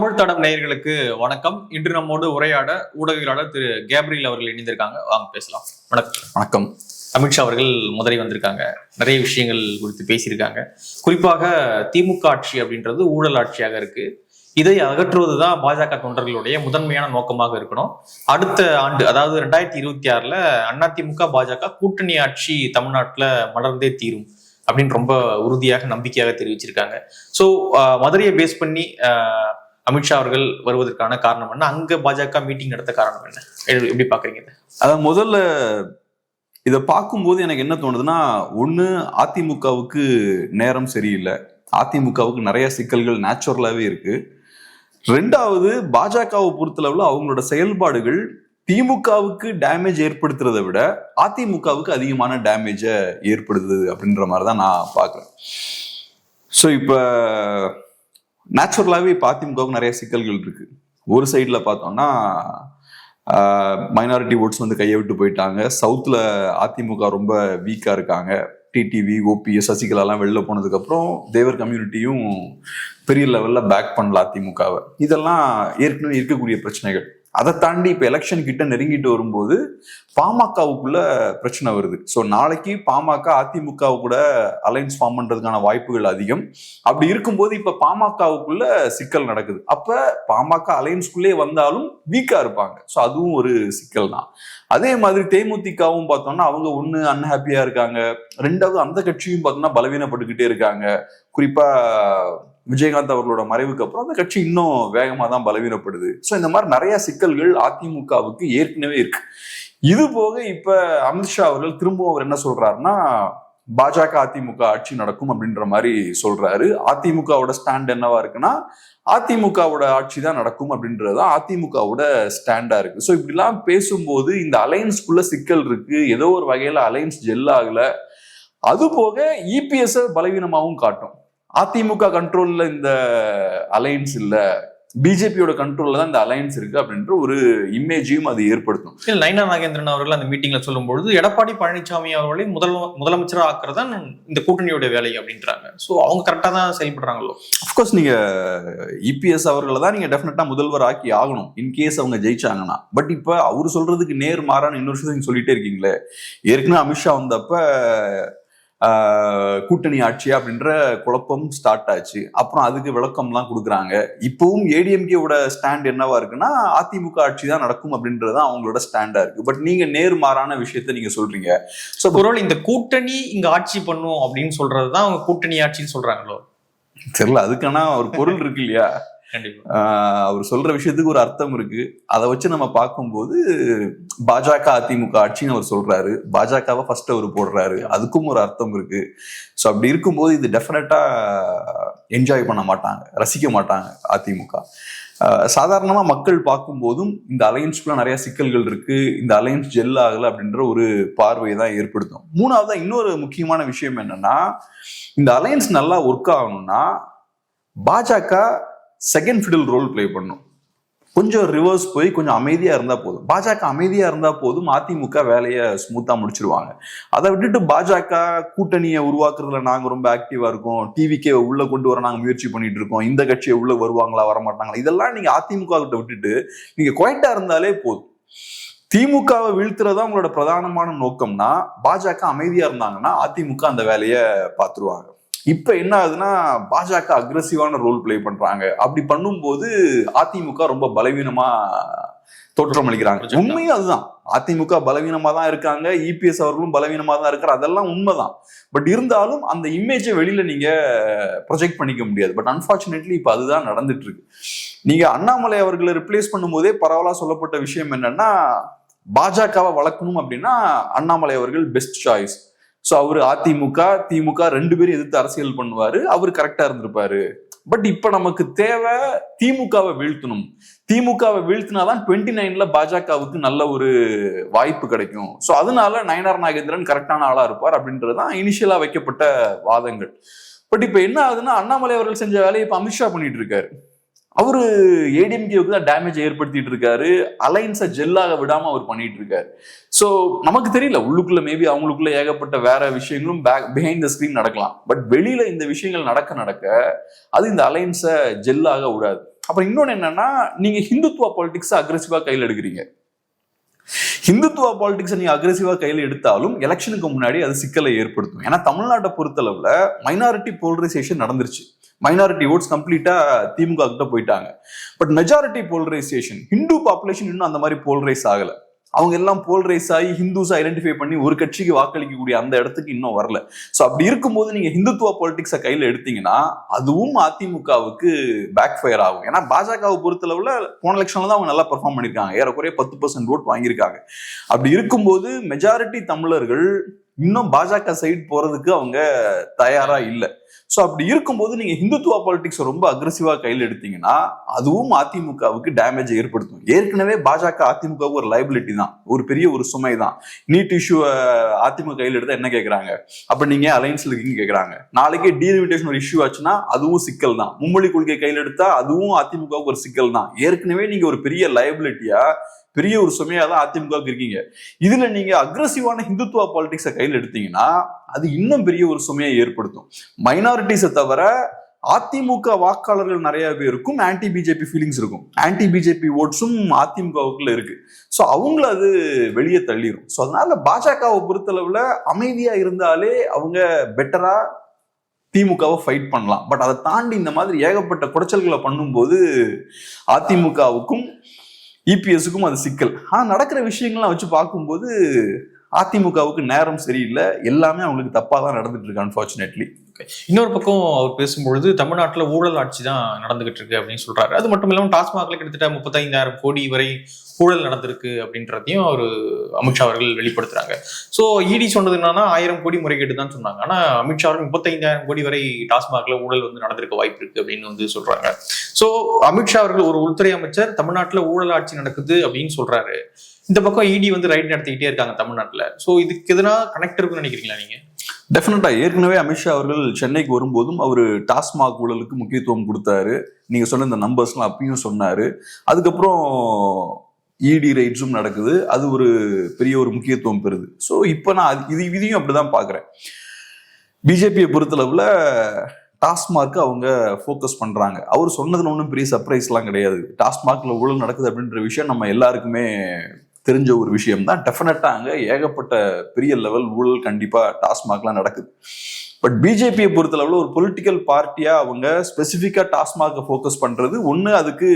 தமிழ் தடம் நேயர்களுக்கு வணக்கம். இன்று நம்மோடு உரையாட ஊடகவியலாளர் திரு கேப்ரியல் அவர்கள் இணைந்திருக்காங்க. வாங்க பேசலாம். வணக்கம். வணக்கம். அமித்ஷா அவர்கள் மதுரை வந்திருக்காங்க. நிறைய விஷயங்கள் குறித்து பேசியிருக்காங்க. குறிப்பாக திமுக ஆட்சி அப்படின்றது ஊழல் ஆட்சியாக இருக்கு. இதை அகற்றுவதுதான் பாஜக தொண்டர்களுடைய முதன்மையான நோக்கமாக இருக்கணும். அடுத்த ஆண்டு அதாவது ரெண்டாயிரத்தி இருபத்தி ஆறுல அதிமுக பாஜக கூட்டணி ஆட்சி தமிழ்நாட்டுல மலர்ந்தே தீரும் அப்படின்னு ரொம்ப உறுதியாக நம்பிக்கையாக தெரிவிச்சிருக்காங்க. ஸோ மதுரையை பேஸ் பண்ணி அமித்ஷா அவர்கள் வருவதற்கான காரணம் என்ன? அங்க பாஜக மீட்டிங் நடத்த காரணம் என்ன? எப்படி- பாக்குறீங்க அதான் முதல்ல இதை பார்க்கும்போது எனக்கு என்ன தோணுதுன்னா ஒண்ணு அதிமுகவுக்கு நேரம் சரியில்லை. அதிமுகவுக்கு நிறைய சிக்கல்கள் நேச்சுரலாவே இருக்கு. ரெண்டாவது பாஜகவை பொறுத்தளவுல அவங்களோட செயல்பாடுகள் திமுகவுக்கு டேமேஜ் ஏற்படுத்துறதை விட அதிமுகவுக்கு அதிகமான டேமேஜை ஏற்படுத்துது அப்படின்ற மாதிரி தான் நான் பார்க்குறேன். ஸோ இப்போ நேச்சுரலாகவே இப்போ அதிமுகவுக்கு நிறைய சிக்கல்கள் இருக்கு. ஒரு சைடில் பார்த்தோம்னா மைனாரிட்டி ஓட்ஸ் வந்து கையை விட்டு போயிட்டாங்க. சவுத்தில் அதிமுக ரொம்ப வீக்காக இருக்காங்க. டிடிவி ஓபிஎஸ் சசிகலாலாம் வெளில போனதுக்கப்புறம் தேவர் கம்யூனிட்டியும் பெரிய லெவலில் பேக் பண்ணல அதிமுகவை. இதெல்லாம் ஏற்கனவே இருக்கக்கூடிய பிரச்சனைகள். அதை தாண்டி இப்போ எலெக்ஷன் கிட்ட நெருங்கிட்டு வரும்போது பாமகவுக்குள்ள பிரச்சனை வருது. ஸோ நாளைக்கு பாமக அதிமுக கூட அலைன்ஸ் ஃபார்ம் பண்றதுக்கான வாய்ப்புகள் அதிகம். அப்படி இருக்கும்போது இப்போ பாமகவுக்குள்ள சிக்கல் நடக்குது. அப்போ பாமக அலைன்ஸ்குள்ளே வந்தாலும் வீக்கா இருப்பாங்க. ஸோ அதுவும் ஒரு சிக்கல் தான். அதே மாதிரி தேமுதிகவும் பார்த்தோம்னா அவங்க ஒன்று அன்ஹாப்பியா இருக்காங்க. ரெண்டாவது அந்த கட்சியும் பார்த்தோம்னா பலவீனப்பட்டுக்கிட்டே இருக்காங்க. குறிப்பா விஜயகாந்த் அவர்களோட மறைவுக்கு அப்புறம் அந்த கட்சி இன்னும் வேகமாக தான் பலவீனப்படுது. ஸோ இந்த மாதிரி நிறைய சிக்கல்கள் அதிமுகவுக்கு ஏற்கனவே இருக்கு. இது போக இப்ப அமித்ஷா அவர்கள் திரும்பவும் அவர் என்ன சொல்றாருன்னா பாஜக அதிமுக ஆட்சி நடக்கும் அப்படின்ற மாதிரி சொல்றாரு. அதிமுகவோட ஸ்டாண்ட் என்னவா இருக்குன்னா அதிமுகவோட ஆட்சி தான் நடக்கும் அப்படின்றது தான் அதிமுகவோட ஸ்டாண்டா இருக்கு. ஸோ இப்படிலாம் பேசும்போது இந்த அலைன்ஸ்குள்ள சிக்கல் இருக்கு. ஏதோ ஒரு வகையில அலைன்ஸ் ஜெல் ஆகல. அது போக இபிஎஸ் பலவீனமாகவும் காட்டும். அதிமுக கண்ட்ரோல்ல இந்த அலைன்ஸ் இல்ல பிஜேபியோட கண்ட்ரோல்ல தான் இந்த அலைன்ஸ் இருக்கு அப்படின்ற ஒரு இமேஜையும் அது ஏற்படுத்தும். நைனா நாகேந்திரன் அவர்கள் அந்த மீட்டிங்ல சொல்லும்பொழுது எடப்பாடி பழனிசாமி அவர்களை முதல் முதலமைச்சரா ஆக்குறதான் இந்த கூட்டணியோட வேலை அப்படின்றாங்க. சோ அவங்க கரெக்டா தான் செயல்படுறாங்களோ? அஃப்கோர்ஸ் நீங்க இபிஎஸ் அவர்களை தான் நீங்க டெஃபினட்டா முதல்வர் ஆக்கி ஆகணும் இன்கேஸ் அவங்க ஜெயிச்சாங்கன்னா. பட் இப்ப அவர் சொல்றதுக்கு நேர் மாறான இன்னொரு விஷயத்தை நீங்க சொல்லிட்டே இருக்கீங்களே. ஏற்கனவே அமித்ஷா வந்தப்ப கூட்டணி ஆட்சி அப்படின்ற குழப்பம் ஸ்டார்ட் ஆச்சு. அப்புறம் அதுக்கு விளக்கம்லாம் கொடுக்குறாங்க. இப்பவும் ஏடிஎம்கேவோட ஸ்டாண்ட் என்னவா இருக்குன்னா அதிமுக ஆட்சி தான் நடக்கும் அப்படின்றது தான் அவங்களோட ஸ்டாண்டா இருக்கு. பட் நீங்க நேர் மாறான விஷயத்த நீங்க சொல்றீங்க. ஸோ ஒருவேளை இந்த கூட்டணி இங்க ஆட்சி பண்ணும் அப்படின்னு சொல்றதுதான் அவங்க கூட்டணி ஆட்சின்னு சொல்றாங்களோ? தெரியல அதுக்கான ஒரு பொருள் இருக்கு இல்லையா? அவர் சொல்ற விஷயத்துக்கு ஒரு அர்த்தம் இருக்கு. அதை வச்சு நம்ம பார்க்கும்போது பாஜக அதிமுக ஆட்சின்னு அவர் சொல்றாரு. பாஜகவை ஃபர்ஸ்ட் அவர் போடுறாரு. அதுக்கும் ஒரு அர்த்தம் இருக்கு. ஸோ அப்படி இருக்கும்போது இது டெஃபினட்டா என்ஜாய் பண்ண மாட்டாங்க. ரசிக்க மாட்டாங்க அதிமுக. சாதாரணமாக மக்கள் பார்க்கும்போதும் இந்த அலையன்ஸ்குள்ள நிறைய சிக்கல்கள் இருக்கு. இந்த அலையன்ஸ் ஜெல் ஆகலை அப்படின்ற ஒரு பார்வையை தான் ஏற்படுத்தும். மூணாவதா இன்னொரு முக்கியமான விஷயம் என்னன்னா இந்த அலையன்ஸ் நல்லா ஒர்க் ஆகணும்னா பாஜக செகண்ட் ஃபிடில் ரோல் ப்ளே பண்ணும். கொஞ்சம் ரிவர்ஸ் போய் கொஞ்சம் அமைதியாக இருந்தால் போதும். பாஜக அமைதியாக இருந்தால் போதும் அதிமுக வேலையை ஸ்மூத்தாக முடிச்சிருவாங்க. அதை விட்டுட்டு பாஜக கூட்டணியை உருவாக்குறதுல நாங்கள் ரொம்ப ஆக்டிவாக இருக்கோம். டிவிக்கே உள்ளே கொண்டு வர நாங்கள் முயற்சி பண்ணிட்டு இருக்கோம். இந்த கட்சியை உள்ளே வருவாங்களா வரமாட்டாங்களா? இதெல்லாம் நீங்கள் அதிமுக கிட்ட விட்டுட்டு நீங்கள் குவைட்டாக இருந்தாலே போதும். திமுகவை வீழ்த்துறதா உங்களோட பிரதானமான நோக்கம்னா பாஜக அமைதியாக இருந்தாங்கன்னா அதிமுக அந்த வேலையை பார்த்துருவாங்க. இப்ப என்ன ஆகுதுன்னா பாஜக அக்ரஸிவான ரோல் ப்ளே பண்றாங்க. அப்படி பண்ணும்போது அதிமுக ரொம்ப பலவீனமா தோற்றம் அளிக்கிறாங்க. உண்மையும் அதுதான். அதிமுக பலவீனமா தான் இருக்காங்க. இபிஎஸ் அவர்களும் பலவீனமா தான் இருக்காரு அதெல்லாம் உண்மைதான். பட் இருந்தாலும் அந்த இமேஜை வெளியில நீங்க ப்ரொஜெக்ட் பண்ணிக்க முடியாது. பட் அன்பார்ச்சுனேட்லி இப்ப அதுதான் நடந்துட்டு இருக்கு நீங்க அண்ணாமலை அவர்களை ரிப்ளேஸ் பண்ணும்போதே பரவலா சொல்லப்பட்ட விஷயம் என்னன்னா பாஜகவை வளர்க்கணும் அப்படின்னா அண்ணாமலை அவர்கள் பெஸ்ட் சாய்ஸ் ஸோ அவர் அதிமுக திமுக ரெண்டு பேரும் எதிர்த்து அரசியல் பண்ணுவாரு. அவர் கரெக்டா இருந்திருப்பாரு. பட் இப்ப நமக்கு தேவை திமுகவை வீழ்த்தணும். திமுகவை வீழ்த்தினாதான் டுவெண்ட்டி நைன்ல பாஜகவுக்கு நல்ல ஒரு வாய்ப்பு கிடைக்கும். ஸோ அதனால நயனார் நாகேந்திரன் கரெக்டான ஆளா இருப்பார் அப்படின்றதுதான் இனிஷியலா வைக்கப்பட்ட வாதங்கள். பட் இப்ப என்ன ஆகுதுன்னா அண்ணாமலை அவர்கள் செஞ்ச வேலையை இப்ப அமித்ஷா பண்ணிட்டு இருக்காரு. அவரு ஏடிஎம்கேவுக்கு தான் டேமேஜ் ஏற்படுத்திட்டு இருக்காரு. அலைன்ஸை ஜெல்லாக விடாம அவர் பண்ணிட்டு இருக்காரு. ஸோ நமக்கு தெரியல உள்ளுக்குள்ள மேபி அவங்களுக்குள்ள ஏகப்பட்ட வேற விஷயங்களும் பேக் பிஹைண்ட் த ஸ்கிரீன் நடக்கலாம். பட் வெளியில இந்த விஷயங்கள் நடக்க நடக்க அது இந்த அலைன்ஸை ஜெல்லாக விடாது. அப்புறம் இன்னொன்னு என்னன்னா நீங்க ஹிந்துத்துவ பாலிடிக்ஸை அக்ரெசிவா கையில் எடுக்கிறீங்க. ஹிந்துத்துவ பாலிடிக்ஸை நீங்க அக்ரெசிவா கையில் எடுத்தாலும் எலெக்ஷனுக்கு முன்னாடி அது சிக்கலை ஏற்படுத்தும். ஏன்னா தமிழ்நாட்டை பொறுத்தளவுல மைனாரிட்டி போலரைசேஷன் நடந்துருச்சு. மைனாரிட்டி ஓட்ஸ் கம்ப்ளீட்டா திமுக கிட்ட போயிட்டாங்க. But majority polarisation Hindu population இன்னும் அந்த மாதிரி போல்ரைஸ் ஆகல. அவங்க எல்லாம் போல்ரைஸ் ஆகி ஹிந்துஸ் ஐடென்டிஃபை பண்ணி ஒரு கட்சிக்கு வாக்களிக்கக்கூடிய அந்த இடத்துக்கு இன்னும் வரல. ஸோ அப்படி இருக்கும்போது நீங்க ஹிந்துத்துவ பொலிட்டிக்ஸை கையில் எடுத்தீங்கன்னா அதுவும் அதிமுகவுக்கு பேக் ஃபயர் ஆகும். ஏன்னா பாஜகவை பொறுத்தளவுல போன எலெக்ஷன்ல தான் அவங்க நல்லா பெர்ஃபார்ம் பண்ணியிருக்காங்க. ஏறக்குறைய பத்து பர்சன்ட் ஓட் வாங்கியிருக்காங்க. அப்படி இருக்கும்போது மெஜாரிட்டி தமிழர்கள் இன்னும் பாஜக சைடு போறதுக்கு அவங்க தயாரா இல்லை. ஸோ அப்படி இருக்கும்போது நீங்க ஹிந்துத்துவ பாலிடிக்ஸ் ரொம்ப அக்ரெசிவா கையில் எடுத்தீங்கன்னா அதுவும் அதிமுகவுக்கு டேமேஜை ஏற்படுத்தும். ஏற்கனவே பாஜக அதிமுகவுக்கு ஒரு லைபிலிட்டி தான். ஒரு பெரிய ஒரு சுமை தான். நீட் இஷ்யூ அதிமுக கையில் எடுத்தா என்ன கேட்குறாங்க அப்ப நீங்க அலைன்ஸ்ல இருக்கீங்க கேட்குறாங்க நாளைக்கு டீலிமிட்டேஷன் ஒரு இஷ்யூ ஆச்சுன்னா அதுவும் சிக்கல் தான். மும்மொழி கொள்கை கையில் எடுத்தா அதுவும் அதிமுகவுக்கு ஒரு சிக்கல் தான். ஏற்கனவே நீங்க ஒரு பெரிய லைபிலிட்டியா பெரிய ஒரு சுமையாக தான் அதிமுகவுக்கு இருக்கீங்க. இதுல நீங்க அக்ரஸிவான ஹிந்துத்துவ பாலிடிக்ஸை கையில் எடுத்தீங்கன்னா அது இன்னும் பெரிய ஒரு சுமையை ஏற்படுத்தும். மைனாரிட்டிஸை தவிர அதிமுக வாக்காளர்கள் நிறைய பேருக்கும் ஆன்டி பிஜேபி ஃபீலிங்ஸ் இருக்கும். ஆன்டி பிஜேபி ஓட்ஸும் அதிமுகவுக்குள்ள இருக்கு. ஸோ அவங்கள அது வெளியே தள்ளிடும் ஸோ அதனால பாஜகவை பொறுத்தளவுல அமைதியா இருந்தாலே அவங்க பெட்டரா திமுகவை ஃபைட் பண்ணலாம். பட் அதை தாண்டி இந்த மாதிரி ஏகப்பட்ட குடைச்சல்களை பண்ணும்போது அதிமுகவுக்கும் இபிஎஸ்க்கும் அது சிக்கல். ஆனால் நடக்கிற விஷயங்கள்லாம் வச்சு பார்க்கும்போது அதிமுகவுக்கு நேரம் சரியில்லை. எல்லாமே அவங்களுக்கு தப்பாக தான் நடந்துட்டு இருக்கு அன்பார்ச்சுனேட்லி இன்னொரு பக்கம் அவர் பேசும்பொழுது தமிழ்நாட்டில் ஊழல் ஆட்சி தான் நடந்துகிட்டு இருக்கு அப்படின்னு சொல்றாரு. அது மட்டும் இல்லாமல் டாஸ்மாக்ல கிட்டத்தட்ட முப்பத்தைந்தாயிரம் கோடி வரை ஊழல் நடந்திருக்கு அப்படின்றதையும் அவர் அமித்ஷா அவர்கள் வெளிப்படுத்துறாங்க. ஸோ இடி சொன்னது என்னன்னா ஆயிரம் கோடி முறைகேடு தான் சொன்னாங்க. ஆனா அமித்ஷா அவர்கள் முப்பத்தைந்தாயிரம் கோடி வரை டாஸ்மாக்ல ஊழல் வந்து நடந்திருக்க வாய்ப்பு இருக்கு அப்படின்னு வந்து சொல்றாங்க. ஸோ அமித்ஷா அவர்கள் ஒரு உள்துறை அமைச்சர் தமிழ்நாட்டில் ஊழல் ஆட்சி நடக்குது அப்படின்னு சொல்றாரு. இந்த பக்கம் இடி வந்து ரைட் நடத்திக்கிட்டே இருக்காங்க தமிழ்நாட்டில். ஸோ இதுக்கு எதனா கனெக்ட் இருக்குன்னு நினைக்கிறீங்களா நீங்க? டெஃபினட்டா ஏற்கனவே அமித்ஷா அவர்கள் சென்னைக்கு வரும்போதும் அவர் டாஸ்மாக் ஊழலுக்கு முக்கியத்துவம் கொடுத்தாரு. நீங்க சொன்ன இந்த நம்பர்ஸ்லாம் அப்பயும் சொன்னாரு. அதுக்கப்புறம் இடி ரைட்ஸும் நடக்குது. அது ஒரு பெரிய ஒரு முக்கியத்துவம் பெறுது. ஸோ இப்போ நான் இது இதையும் அப்படிதான் பார்க்குறேன். பிஜேபியை பொறுத்தளவில் டாஸ்மார்க்கு அவங்க ஃபோக்கஸ் பண்ணுறாங்க அவர் சொன்னதுல ஒன்றும் பெரிய சர்ப்ரைஸ்லாம் கிடையாது. டாஸ்மாக்ல ஊழல் நடக்குது அப்படின்ற விஷயம் நம்ம எல்லாருக்குமே தெரிஞ்ச ஒரு விஷயம் தான் டெஃபினட்டாக அங்கே ஏகப்பட்ட பெரிய லெவல் ஊழல் கண்டிப்பாக டாஸ்மாக்லாம் நடக்குது. பட் பிஜேபியை பொறுத்தளவில் ஒரு பொலிட்டிக்கல் பார்ட்டியாக அவங்க ஸ்பெசிஃபிக்காக டாஸ்மார்க்கை ஃபோக்கஸ் பண்ணுறது ஒன்று அதுக்கு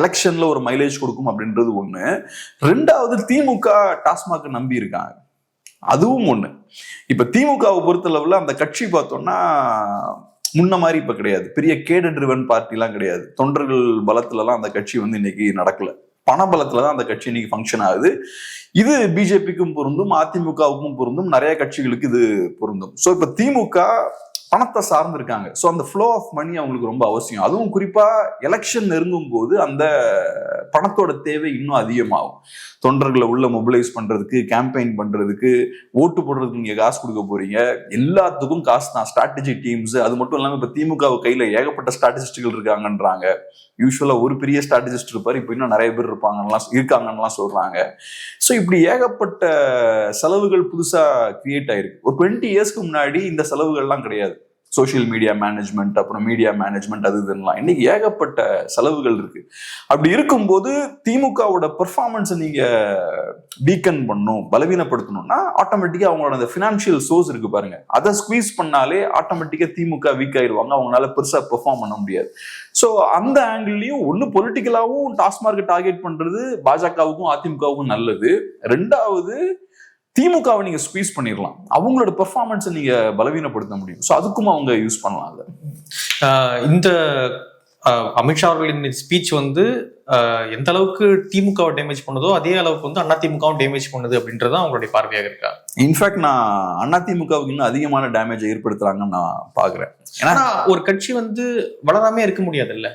எலெக்ஷன்ல ஒரு மைலேஜ் கொடுக்கும் அப்படின்றது ஒண்ணு. ரெண்டாவது திமுக டாஸ்மாக் நம்பி இருக்காங்க. அதுவும் ஒண்ணு. இப்ப திமுகவை பொறுத்தளவுல அந்த கட்சி பார்த்தோம்னா முன்ன மாதிரி இப்ப கிடையாது. பெரிய கேடு ட்ரிவன் பார்ட்டிலாம் கிடையாது. தொண்டர்கள் பலத்துலலாம் அந்த கட்சி வந்து இன்னைக்கு நடக்கல. பண பலத்துல தான் அந்த கட்சி இன்னைக்கு ஃபங்க்ஷன் ஆகுது. இது பிஜேபிக்கும் பொருந்தும் அதிமுகவுக்கும் பொருந்தும் நிறைய கட்சிகளுக்கு இது பொருந்தும். ஸோ இப்ப திமுக பணத்தை சார்ந்திருக்காங்க. ஸோ அந்த ஃப்ளோ ஆஃப் மணி அவங்களுக்கு ரொம்ப அவசியம். அதுவும் குறிப்பா எலெக்ஷன் நெருங்கும் போது அந்த பணத்தோட தேவை இன்னும் அதிகமாகும். தொண்டர்களை உள்ள மொபிலைஸ் பண்றதுக்கு கேம்பெயின் பண்றதுக்கு ஓட்டு போடுறதுக்கு நீங்க காசு கொடுக்க போறீங்க. எல்லாத்துக்கும் காசு தான். ஸ்ட்ராட்டஜி டீம்ஸ் அது மட்டும் இல்லாம இப்ப திமுக கையில ஏகப்பட்ட ஸ்ட்ராட்டஜிஸ்டுகள் இருக்காங்கன்றாங்க. யூஸ்வலாக ஒரு பெரிய ஸ்ட்ராட்டஜிஸ்ட் இருப்பார் இப்போ இன்னும் நிறைய பேர் இருப்பாங்கலாம் இருக்காங்கன்னுலாம் சொல்றாங்க. ஸோ இப்படி ஏகப்பட்ட செலவுகள் புதுசா கிரியேட் ஆயிருக்கு. ஒரு டுவெண்ட்டி இயர்ஸ்க்கு முன்னாடி இந்த செலவுகள்லாம் கிடையாது. சோஷியல் மீடியா மேனேஜ்மெண்ட் அப்புறம் மீடியா மேனேஜ்மெண்ட் அது இதெல்லாம் இன்னைக்கு ஏகப்பட்ட செலவுகள் இருக்கு. அப்படி இருக்கும்போது திமுகவோட பெர்ஃபார்மன்ஸை நீங்க வீக்கன் பண்ணும் பலவீனப்படுத்தணும்னா ஆட்டோமேட்டிக்கா அவங்களோட அந்த ஃபினான்ஷியல் சோர்ஸ் இருக்கு பாருங்க. அதை ஸ்குவீஸ் பண்ணாலே ஆட்டோமேட்டிக்கா திமுக வீக் ஆயிடுவாங்க. அவங்களால பெருசா பெர்ஃபார்ம் பண்ண முடியாது. ஸோ அந்த ஆங்கிள்லயும் ஒன்னு பொலிட்டிக்கலாவும் டாஸ்மார்க் டார்கெட் பண்றது பாஜகவுக்கும் அதிமுகவுக்கும் நல்லது. ரெண்டாவது திமுகவை நீங்க ஸ்குவீஸ் பண்ணிடலாம் அவங்களோட பெர்ஃபார்மன்ஸை நீங்க பலவீனப்படுத்த முடியும். ஸோ அதுக்கும் அவங்க யூஸ் பண்ணலாம் அதை. இந்த அமித்ஷா அவர்களின் ஸ்பீச் வந்து எந்த அளவுக்கு திமுகவை டேமேஜ் பண்ணுதோ அதே அளவுக்கு வந்து அதிமுகவும் டேமேஜ் பண்ணுது அப்படின்றது அவங்களுடைய பார்வையாக இருக்கா? இன்ஃபேக்ட் நான் அதிமுகவுக்கு இன்னும் அதிகமான டேமேஜ் ஏற்படுத்துறாங்கன்னு நான் பாக்குறேன் ஏன்னா ஒரு கட்சி வந்து வளராமே இருக்க முடியாதுல்ல?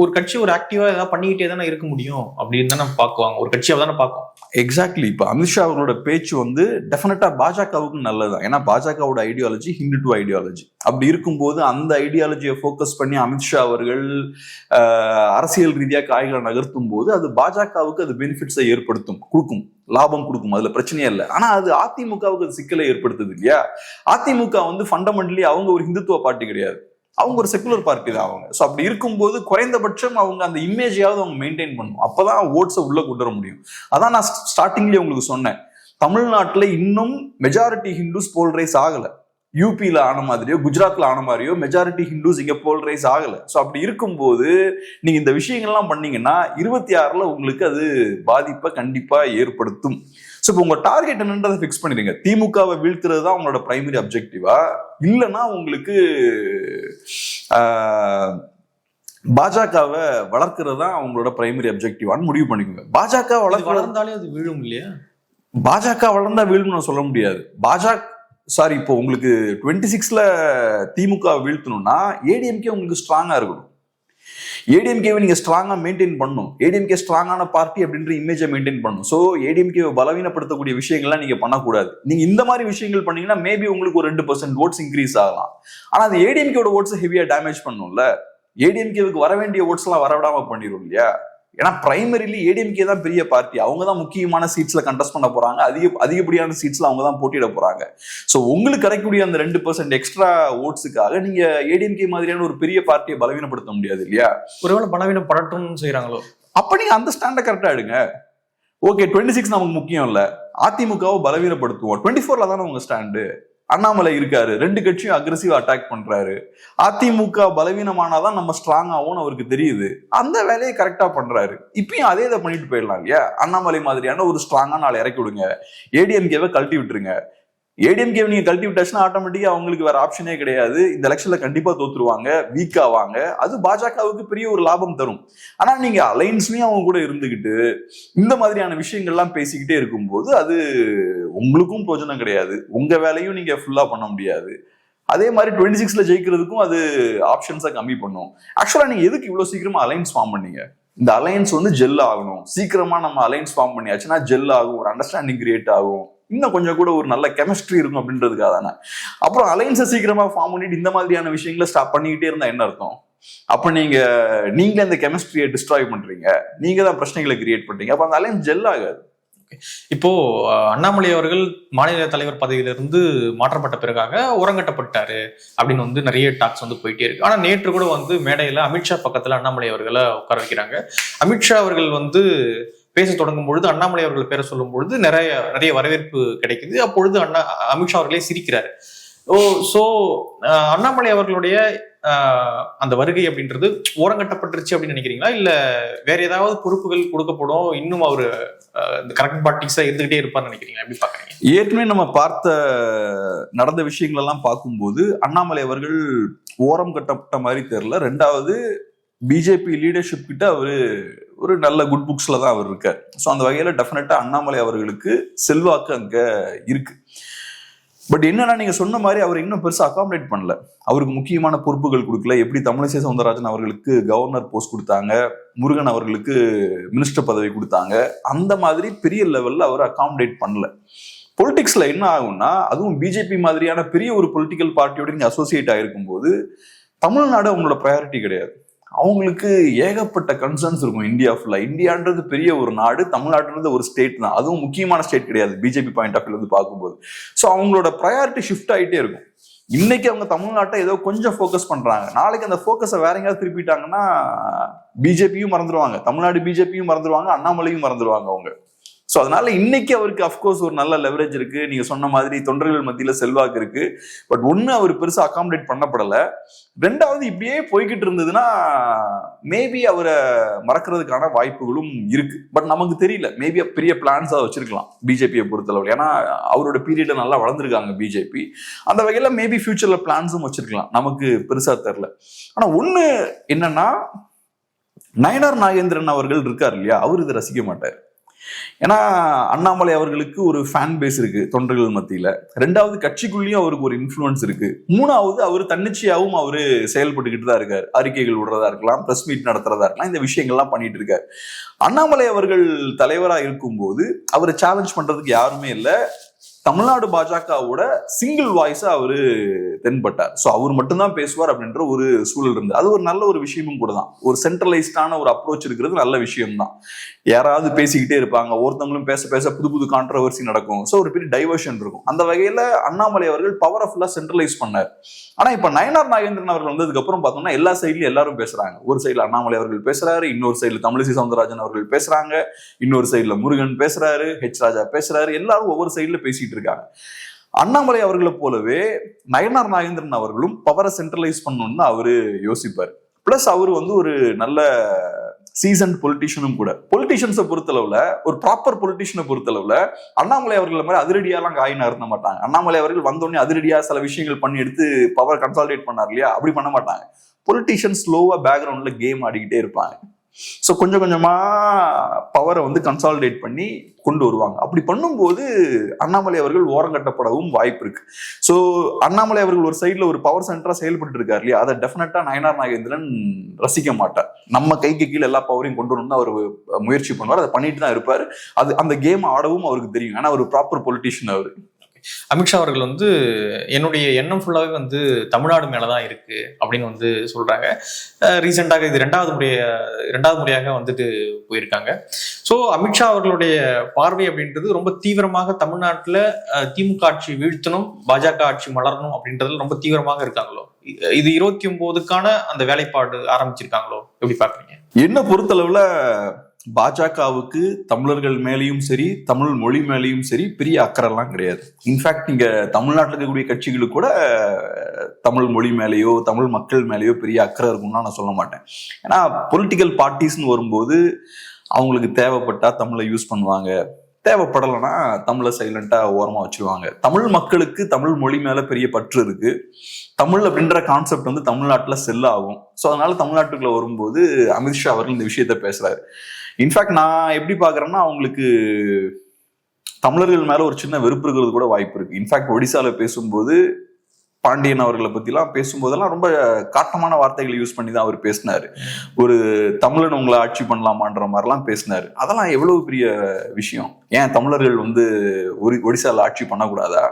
ஒரு கட்சி ஒரு ஆக்டிவா ஏதாவது பண்ணிக்கிட்டே தானே இருக்க முடியும் அப்படின்னு தானே பாக்குவாங்க ஒரு கட்சியை தானே பார்க்கும். எக்ஸாக்ட்லி இப்போ அமித்ஷா அவர்களோட பேச்சு வந்து டெஃபினட்டா பாஜகவுக்கு நல்லதுதான். ஏன்னா பாஜகவோட ஐடியாலஜி ஹிந்து டு ஐடியாலஜி அப்படி இருக்கும்போது அந்த ஐடியாலஜியை ஃபோக்கஸ் பண்ணி அமித்ஷா அவர்கள் அரசியல் ரீதியா காய்களை நகர்த்தும் போது அது பாஜகவுக்கு அது பெனிஃபிட்ஸை ஏற்படுத்தும் கொடுக்கும் லாபம் கொடுக்கும். அதுல பிரச்சனையே இல்லை. ஆனா அது அதிமுகவுக்கு அது சிக்கலை ஏற்படுத்துது இல்லையா? அதிமுக வந்து ஃபண்டமெண்டலி அவங்க ஒரு ஹிந்துத்துவ பார்ட்டி கிடையாது. அவங்க ஒரு செக்குலர் பார்ட்டி தான் அவங்க. ஸோ அப்படி இருக்கும்போது குறைந்தபட்சம் அவங்க அந்த இமேஜையாவது அவங்க மெயின்டைன் பண்ணணும். அப்போதான் ஓட்ஸை உள்ள கொண்டு வர முடியும். அதான் நான் ஸ்டார்டிங்லேயே உங்களுக்கு சொன்னேன். தமிழ்நாட்டில் இன்னும் மெஜாரிட்டி ஹிந்துஸ் போல்ரைஸ் ஆகலை. யூபியில் ஆன மாதிரியோ குஜராத்தில் ஆன மாதிரியோ மெஜாரிட்டி ஹிந்துஸ் போல் ரேஸ் ஆகலை. ஸோ அப்படி இருக்கும்போது நீங்கள் இந்த விஷயங்கள்லாம் பண்ணீங்கன்னா இருபத்தி ஆறில் உங்களுக்கு அது பாதிப்பை கண்டிப்பாக ஏற்படுத்தும். ஸோ இப்போ உங்க டார்கெட் என்னன்றதை ஃபிக்ஸ் பண்ணிடுங்க. திமுகவை வீழ்த்துறது தான் உங்களோட பிரைமரி அப்ஜெக்டிவா இல்லைன்னா உங்களுக்கு பாஜகவை வளர்க்கறது தான் அவங்களோட பிரைமரி அப்ஜெக்டிவான்னு முடிவு பண்ணிக்கோங்க. பாஜக வளர்ந்தாலே அது விழும் இல்லையா? பாஜக வளர்ந்தா வீழ்னு நான் சொல்ல முடியாது. பாஜக சாரி இப்போ உங்களுக்கு டுவெண்ட்டி சிக்ஸ்ல திமுக வீழ்த்தணும்னா ஏடிஎம்கே உங்களுக்கு ஸ்ட்ராங்கா இருக்கணும். ஏடிஎம்கேவை நீங்கள் ஸ்ட்ராங்காக மெயின்டைன் பண்ணணும். ஏடிஎம்கே ஸ்ட்ராங்கான பார்ட்டி அப்படின்ற இமேஜை மெயின்டைன் பண்ணணும். ஸோ ஏடிஎம்கேவை பலவீனப்படுத்தக்கூடிய விஷயங்கள்லாம் நீங்கள் பண்ணக்கூடாது. நீங்கள் இந்த மாதிரி விஷயங்கள் பண்ணீங்கன்னா மேபி உங்களுக்கு ஒரு ரெண்டு பர்சன்ட் ஓட்ஸ் இன்க்ரீஸ் ஆகலாம். ஆனால் அந்த ஏடிஎம்கேவோட ஓட்ஸ் ஹெவியாக டேமேஜ் பண்ணும்ல. ஏடிஎம்கேவுக்கு வர வேண்டிய ஓட்ஸ்லாம் வரவிடாமல் பண்ணிடும் இல்லையா? ஏன்னா பிரைமரிலி ஏடிஎம்கே தான் பெரிய பார்ட்டி அவங்க தான் முக்கியமான சீட்ஸ்ல கண்டெஸ்ட் பண்ண போறாங்க. அதிக அதிகப்படியான சீட்ஸ்ல அவங்க தான் போட்டியிட போறாங்க. ஸோ உங்களுக்கு கிடைக்கக்கூடிய அந்த ரெண்டு பர்சன்ட் எக்ஸ்ட்ரா ஓட்ஸுக்காக நீங்க ஏடிஎம்கே மாதிரியான ஒரு பெரிய பார்ட்டியை பலவீனப்படுத்த முடியாது இல்லையா? ஒருவேளை பலவீனம் படட்டும்னு செய்யறாங்களோ அப்ப நீங்க அந்த ஸ்டாண்டை கரெக்டா எடுங்க. ஓகே டுவெண்ட்டி சிக்ஸ் நமக்கு முக்கியம் இல்ல. அதிமுகவை பலவீனப்படுத்துவோம். டுவெண்ட்டி ஃபோர்ல தானே உங்க ஸ்டாண்டு அண்ணாமலை இருக்காரு. ரெண்டு கட்சியும் அக்ரஸிவ் அட்டாக் பண்றாரு. அதிமுக பலவீனமானாதான் நம்ம ஸ்ட்ராங் ஆகும்னு அவருக்கு தெரியுது. அந்த வேலையை கரெக்டா பண்றாரு. இப்பயும் அதே இதை பண்ணிட்டு போயிடலாம் இல்லையா? அண்ணாமலை மாதிரியான ஒரு ஸ்ட்ராங்கான நாளை இறக்கி விடுங்க. ஏடிஎம்கேவை கழட்டி விட்டுருங்க. ஏடிஎம்கேவை நீங்க கழட்டி விட்டாச்சுன்னா ஆட்டோமேட்டிக்கா அவங்களுக்கு வேற ஆப்ஷனே கிடையாது. இந்த எலெக்ஷன்ல கண்டிப்பா தோத்துருவாங்க. வீக் ஆவாங்க. அது பாஜகவுக்கு பெரிய ஒரு லாபம் தரும். ஆனா நீங்க அலைன்ஸ்லயும் அவங்க கூட இருந்துகிட்டு இந்த மாதிரியான விஷயங்கள்லாம் பேசிக்கிட்டே இருக்கும்போது அது உங்களுக்கும் பிரயோஜனம் கிடையாது. உங்க வேலையும் நீங்க ஃபுல்லா பண்ண முடியாது. அதே மாதிரி டுவெண்ட்டி சிக்ஸ்ல ஜெயிக்கிறதுக்கும் அது ஆப்ஷன்ஸை கம்மி பண்ணும். ஆக்சுவலா நீங்க எதுக்கு இவ்வளவு சீக்கிரமா அலைன்ஸ் ஃபார்ம் பண்ணீங்க? இந்த அலைன்ஸ் வந்து ஜெல் ஆகணும். சீக்கிரமா நம்ம அலைன்ஸ் ஃபார்ம் பண்ணியாச்சுன்னா ஜெல் ஆகும் ஒரு அண்டர்ஸ்டாண்டிங் கிரியேட் ஆகும். இன்னும் கொஞ்சம் கூட ஒரு நல்ல கெமிஸ்ட்ரி இருக்கும் அப்படின்றதுக்காக தானே. அப்புறம் அலைன்ஸை சீக்கிரமா ஃபார்ம் பண்ணிட்டு இந்த மாதிரியான விஷயங்களை ஸ்டாப் பண்ணிக்கிட்டே இருந்தா என்ன அர்த்தம்? அப்ப நீங்க நீங்க அந்த கெமிஸ்ட்ரியை டிஸ்ட்ராய் பண்றீங்க. நீங்க தான் பிரச்சனைகளை கிரியேட் பண்றீங்க. அப்ப அந்த அலைன்ஸ் ஜெல் ஆகாது. இப்போ அண்ணாமலை அவர்கள் மாநில தலைவர் பதவியிலிருந்து மாற்றப்பட்ட பிறகாக உரங்கட்டப்பட்டாரு அப்படின்னு வந்து நிறைய டாக்ஸ் வந்து போயிட்டே இருக்கு. ஆனா நேற்று கூட வந்து மேடையில அமித்ஷா பக்கத்துல அண்ணாமலை அவர்களை உட்கார வைக்கிறாங்க. அமித்ஷா அவர்கள் வந்து பேச தொடங்கும் பொழுது அண்ணாமலை அவர்கள் பேர சொல்லும் பொழுது நிறைய நிறைய வரவேற்பு கிடைக்குது. அப்பொழுது அண்ணா அமித்ஷா அவர்களே சிரிக்கிறாரு. ஓ ஸோ அண்ணாமலை அவர்களுடைய அந்த வருகை அப்படின்றது ஓரங்கட்டப்பட்டுருச்சு அப்படின்னு நினைக்கிறீங்களா? இல்ல வேற ஏதாவது பொறுப்புகள் கொடுக்கப்படும்? இன்னும் அவரு இந்த கரெக்ட் பார்ட்டிஸா இருந்துகிட்டே இருப்பார்னு நினைக்கிறீங்களா? எப்படி பாக்குறீங்க ஏற்கனவே நம்ம பார்த்த நடந்த விஷயங்கள் எல்லாம் பார்க்கும்போது அண்ணாமலை அவர்கள் ஓரம் கட்டப்பட்ட மாதிரி தெரியல. ரெண்டாவது பிஜேபி லீடர்ஷிப் கிட்ட அவரு ஒரு நல்ல குட் புக்ஸ்ல தான் அவர் இருக்கார். ஸோ அந்த வகையில டெஃபினட்டா அண்ணாமலை அவர்களுக்கு செல்வாக்கு அங்க இருக்கு. பட் என்னன்னா நீங்க சொன்ன மாதிரி அவர் இன்னும் பெருசா அகாமடேட் பண்ணல. அவருக்கு முக்கியமான பொறுப்புகள் கொடுக்கல. எப்படி தமிழிசை சவுந்தரராஜன் அவர்களுக்கு கவர்னர் போஸ்ட் கொடுத்தாங்க முருகன் அவர்களுக்கு மினிஸ்டர் பதவி கொடுத்தாங்க அந்த மாதிரி பெரிய லெவல்ல அவர் அகாமடேட் பண்ணல. பொலிட்டிக்ஸ்ல என்ன ஆகும்னா அதுவும் பிஜேபி மாதிரியான பெரிய ஒரு பொலிட்டிக்கல் பார்ட்டியோட நீங்க அசோசியேட் ஆயிருக்கும் போது தமிழ்நாடு அவங்களோட ப்ரையாரிட்டி கிடையாது. அவங்களுக்கு ஏகப்பட்ட கன்சர்ன்ஸ் இருக்கும் இந்தியா ஃபுல்லாக இந்தியான்றது பெரிய ஒரு நாடு தமிழ்நாடுன்றது ஒரு ஸ்டேட் தான். அதுவும் முக்கியமான ஸ்டேட் கிடையாது பிஜேபி பாயிண்ட் ஆஃப் வியூலேருந்து பார்க்கும்போது. ஸோ அவங்களோட ப்ரையாரிட்டி ஷிஃப்ட் ஆயிட்டே இருக்கும். இன்னைக்கு அவங்க தமிழ்நாட்டை ஏதோ கொஞ்சம் ஃபோக்கஸ் பண்ணுறாங்க நாளைக்கு அந்த ஃபோக்கஸை வேற எங்கேயாவது திருப்பிட்டாங்கன்னா பிஜேபியும் மறந்துடுவாங்க தமிழ்நாடு பிஜேபியும் மறந்துடுவாங்க அண்ணாமலையும் மறந்துடுவாங்க அவங்க. ஸோ அதனால இன்னைக்கு அவருக்கு அஃப்கோர்ஸ் ஒரு நல்ல லெவரேஜ் இருக்கு. நீங்க சொன்ன மாதிரி தொண்டர்கள் மத்தியில செல்வாக்கு இருக்கு. பட் ஒன்று அவர் பெருசா அகாமடேட் பண்ணப்படல. ரெண்டாவது இப்படியே போய்கிட்டு இருந்ததுன்னா மேபி அவரை மறக்கிறதுக்கான வாய்ப்புகளும் இருக்கு. பட் நமக்கு தெரியல. மேபி பெரிய பிளான்ஸா வச்சிருக்கலாம் பிஜேபியை பொறுத்தளவு ஏன்னா அவரோட பீரியட்ல நல்லா வளர்ந்துருக்காங்க பிஜேபி. அந்த வகையில மேபி ஃபியூச்சர்ல பிளான்ஸும் வச்சிருக்கலாம். நமக்கு பெருசா தெரில ஆனா ஒன்று என்னன்னா நயனார் நாகேந்திரன் அவர்கள் இருக்கார் இல்லையா? அவர் இதை ரசிக்க மாட்டார். ஏன்னா அண்ணாமலை அவர்களுக்கு ஒரு ஃபேன் பேஸ் இருக்கு தொண்டர்கள் மத்தியில. ரெண்டாவது கட்சிக்குள்ளேயும் அவருக்கு ஒரு இன்ஃப்ளூயன்ஸ் இருக்கு. மூணாவது அவர் தன்னிச்சையாகவும் அவர் செயல்பட்டுக்கிட்டு தான் இருக்காரு. அறிக்கைகள் விடுறதா இருக்கலாம் பிரஸ் மீட் நடத்துறதா இருக்கலாம் இந்த விஷயங்கள்லாம் பண்ணிட்டு இருக்காரு. அண்ணாமலை அவர்கள் தலைவராக இருக்கும்போது அவரை சேலஞ்ச் பண்றதுக்கு யாருமே இல்லை. தமிழ்நாடு பாஜகவோட சிங்கிள் வாய்ஸா அவரு தென்பட்டார். ஸோ அவர் மட்டும்தான் பேசுவார் அப்படின்ற ஒரு சூழல் இருந்து அது ஒரு நல்ல ஒரு விஷயமும் கூட தான். ஒரு சென்ட்ரலைஸ்டான ஒரு அப்ரோச் இருக்கிறது நல்ல விஷயம் தான் யாராவது பேசிக்கிட்டே இருப்பாங்க. ஒருத்தவங்களும் பேச பேச புது புது கான்ட்ரவர்சி நடக்கும். ஸோ ஒரு பெரிய டைவர்ஷன் இருக்கும். அந்த வகையில அண்ணாமலை அவர்கள் பவர் ஃபுல்லா சென்ட்ரலைஸ் பண்ணார். ஆனா இப்ப நயனார் நாகேந்திரன் அவர்கள் வந்ததுக்கு அப்புறம் பார்த்தோம்னா எல்லா சைட்லயும் எல்லாரும் பேசுறாங்க. ஒரு சைடுல அண்ணாமலை அவர்கள் பேசுறாரு இன்னொரு சைடுல தமிழிசை சவுந்தரராஜன் அவர்கள் பேசுறாங்க இன்னொரு சைடுல முருகன் பேசுறாரு ஹெச் ராஜா பேசுறாரு. எல்லாரும் ஒவ்வொரு சைடுல பேசிட்டு இருக்காங்க அண்ணாமலை அவர்களை போலவே நயனார் நாகேந்திரன் அவர்களும் பவரை சென்ட்ரலைஸ் பண்ணணும்னு அவரு யோசிப்பார். பிளஸ் அவர் வந்து ஒரு நல்ல சீசன் பொலிட்டிஷியனும் கூட. பொலிட்டிஷியன்ஸை பொறுத்தளவுல ஒரு ப்ராப்பர் பொலிட்டிஷியனை பொறுத்தளவுல அண்ணாமலை அவர்கள் மாதிரி அதிரடியாலாம் காயினா இருந்த மாட்டாங்க. அண்ணாமலை அவர்கள் வந்தோடனே அதிரடியா சில விஷயங்கள் பண்ணி எடுத்து பவர் கன்சால்டேட் பண்ணார் இல்லையா? அப்படி பண்ண மாட்டாங்க. பொலிட்டிஷியன் ஸ்லோவா பேக்ரவுண்ட்ல கேம் ஆடிக்கிட்டே இருப்பாங்க. ஸோ கொஞ்சம் கொஞ்சமா பவரை வந்து கன்சாலிடேட் பண்ணி கொண்டு வருவாங்க. அப்படி பண்ணும்போது அண்ணாமலை அவர்கள் ஓரங்கட்டப்படவும் வாய்ப்பு இருக்கு. ஸோ அண்ணாமலை அவர்கள் ஒரு சைடில் ஒரு பவர் சென்டரா செயல்பட்டு இருக்காரு இல்லையா? அதை டெஃபினட்டாக நயனார் நாகேந்திரன் ரசிக்க மாட்டார். நம்ம கைக்கு கீழே எல்லா பவரையும் கொண்டு வரணும்னு அவர் முயற்சி பண்ணுவார். அதை பண்ணிட்டு தான் இருப்பாரு. அது அந்த கேம் ஆடவும் அவருக்கு தெரியும். ஏன்னா ஒரு ப்ராப்பர் பொலிட்டிஷியன் அவர். அமித்ஷா அவர்கள் வந்து என்னுடைய எண்ணம் ஃபுல்லாவே வந்து தமிழ்நாடு மேலதான் இருக்கு அப்படின்னு வந்து சொல்றாங்க. ரீசெண்டாக இது ரெண்டாவது முறைய ரெண்டாவது முறையாக வந்துட்டு போயிருக்காங்க. ஸோ அமித்ஷா அவர்களுடைய பார்வை அப்படின்றது ரொம்ப தீவிரமாக தமிழ்நாட்டில் திமுக ஆட்சி வீழ்த்தணும் பாஜக ஆட்சி மலரணும் அப்படின்றதுல ரொம்ப தீவிரமாக இருக்காங்களோ? இது இருபத்தி ஒன்பதுக்கான அந்த வேலைப்பாடு ஆரம்பிச்சிருக்காங்களோ? எப்படி பார்க்குறீங்க? என்ன பொறுத்தளவில் பாஜகவுக்கு தமிழர்கள் மேலேயும் சரி தமிழ் மொழி மேலேயும் சரி பெரிய அக்கறைலாம் கிடையாது. இன்ஃபேக்ட் நீங்க தமிழ்நாட்டில் இருக்கக்கூடிய கட்சிகளுக்கு கூட தமிழ் மொழி மேலேயோ தமிழ் மக்கள் மேலேயோ பெரிய அக்கறை இருக்கும்னா நான் சொல்ல மாட்டேன். ஏன்னா பொலிட்டிக்கல் பார்ட்டிஸ்னு வரும்போது அவங்களுக்கு தேவைப்பட்டா தமிழை யூஸ் பண்ணுவாங்க. தேவைப்படலைன்னா தமிழை சைலண்டா ஓரமா வச்சிருவாங்க. தமிழ் மக்களுக்கு தமிழ் மொழி மேல பெரிய பற்று இருக்கு. தமிழ் அப்படின்ற கான்செப்ட் வந்து தமிழ்நாட்டில் செல் ஆகும். ஸோ அதனால தமிழ்நாட்டுக்குள்ள வரும்போது அமித்ஷா அவர்கள் இந்த விஷயத்த பேசுறாரு. இன்ஃபேக்ட் நான் எப்படி பாக்குறேன்னா அவங்களுக்கு தமிழர்கள் மேல ஒரு சின்ன வெறுப்பு இருக்கிறது கூட வாய்ப்பு இருக்கு. இன்ஃபேக்ட் ஒடிசால பேசும்போது பாண்டியன் அவர்களை பத்திலாம் பேசும்போதெல்லாம் ரொம்ப காட்டமான வார்த்தைகளை யூஸ் பண்ணி தான் அவர் பேசினாரு. ஒரு தமிழன் உங்களை ஆட்சி பண்ணலாமான்ற மாதிரிலாம் பேசினாரு. அதெல்லாம் எவ்வளவு பெரிய விஷயம்? ஏன் தமிழர்கள் வந்து ஒரு ஒடிசால ஆட்சி பண்ணக்கூடாதா?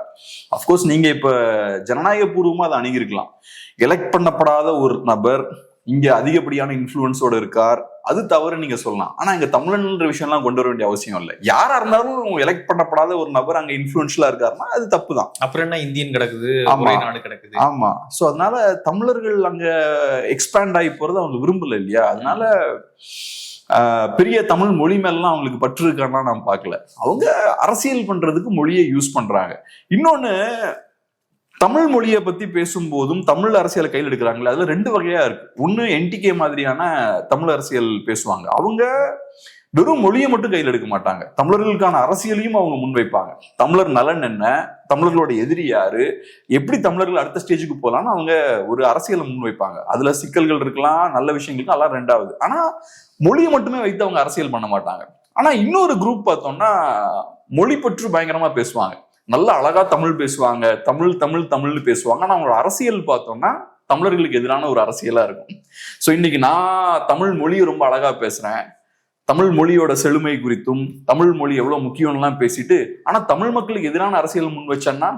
அஃப்கோர்ஸ் நீங்க இப்ப ஜனநாயக பூர்வமா அதை அணுகிருக்கலாம் எலெக்ட் பண்ணப்படாத ஒரு நபர் இங்க அதிகப்படியான இன்ஃபுளுன்ஸோட இருக்கார். அது தவறு நீங்க சொல்லலாம். ஆனா இங்க தமிழன்ற விஷயம்லாம் கொண்டு வர வேண்டிய அவசியம் இல்லை. யாரா இருந்தாலும் எலெக்ட் பண்ணப்படாத ஒரு நபர் அங்க இன்ஃப்ளூயன்ஸ்ல இருக்காருன்னா அது தப்பு தான் அப்புறம் என்ன இந்தியன் கிடக்குது நாடு கிடக்குது. ஆமா. சோ அதனால தமிழர்கள் அங்க எக்ஸ்பேண்ட் ஆகி போறது அவங்க விரும்பல இல்லையா? அதனால பெரிய தமிழ் மொழி மேலாம் அவங்களுக்கு பற்று இருக்கான்னா நான் பார்க்கல. அவங்க அரசியல் பண்றதுக்கு மொழியை யூஸ் பண்றாங்க. இன்னொன்னு தமிழ் மொழியை பத்தி பேசும்போதும் தமிழ் அரசியல் கையில் எடுக்கிறாங்களே அதுல ரெண்டு வகையா இருக்கு. ஒண்ணு என்டிகே மாதிரியான தமிழ் அரசியல் பேசுவாங்க. அவங்க வெறும் மொழியை மட்டும் கையில் எடுக்க மாட்டாங்க. தமிழர்களுக்கான அரசியலையும் அவங்க முன்வைப்பாங்க. தமிழர் நலன் என்ன? தமிழர்களோட எதிரி யாரு? எப்படி தமிழர்கள் அடுத்த ஸ்டேஜுக்கு போகலாம்னு அவங்க ஒரு அரசியலை முன்வைப்பாங்க. அதுல சிக்கல்கள் இருக்கலாம் நல்ல விஷயங்களுக்கு அதெல்லாம் ரெண்டாவது. ஆனா மொழியை மட்டுமே வைத்து அவங்க அரசியல் பண்ண மாட்டாங்க. ஆனா இன்னொரு குரூப் பார்த்தோம்னா மொழி பற்று பயங்கரமா பேசுவாங்க. நல்ல அழகா தமிழ் பேசுவாங்க. தமிழ் தமிழ் தமிழ்னு பேசுவாங்க. ஆனா அவங்களோட அரசியல் பார்த்தோம்னா தமிழர்களுக்கு எதிரான ஒரு அரசியலா இருக்கும். ஸோ இன்னைக்கு நான் தமிழ் மொழியை ரொம்ப அழகா பேசுறேன். தமிழ் மொழியோட செழுமை குறித்தும் தமிழ் மொழி எவ்வளவு முக்கியம்லாம் பேசிட்டு ஆனா தமிழ் மக்களுக்கு எதிரான அரசியல் முன் வச்சேன்னா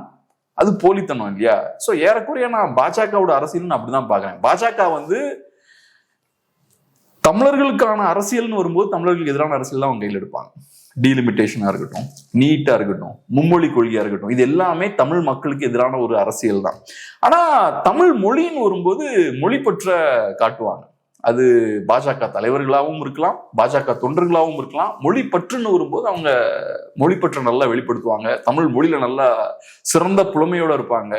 அது போலித்தனம் இல்லையா? சோ ஏறக்குறைய நான் பாஜகவோட அரசியல் நான் அப்படிதான் பாக்குறேன் பாஜக வந்து தமிழர்களுக்கான அரசியல்னு வரும்போது தமிழர்களுக்கு எதிரான அரசியல் தான் அவங்க கையில் எடுப்பாங்க. டீலிமிட்டேஷனாக இருக்கட்டும் நீட்டா இருக்கட்டும் மும்மொழி கொள்கையா இருக்கட்டும் இது எல்லாமே தமிழ் மக்களுக்கு எதிரான ஒரு அரசியல் தான். ஆனா தமிழ் மொழின்னு வரும்போது மொழி பற்ற காட்டுவாங்க. அது பாஜக தலைவர்களாகவும் இருக்கலாம் பாஜக தொண்டர்களாகவும் இருக்கலாம். மொழி பற்றுன்னு வரும்போது அவங்க மொழி பற்றை நல்லா வெளிப்படுத்துவாங்க. தமிழ் மொழியில நல்லா சிறந்த புலமையோட இருப்பாங்க.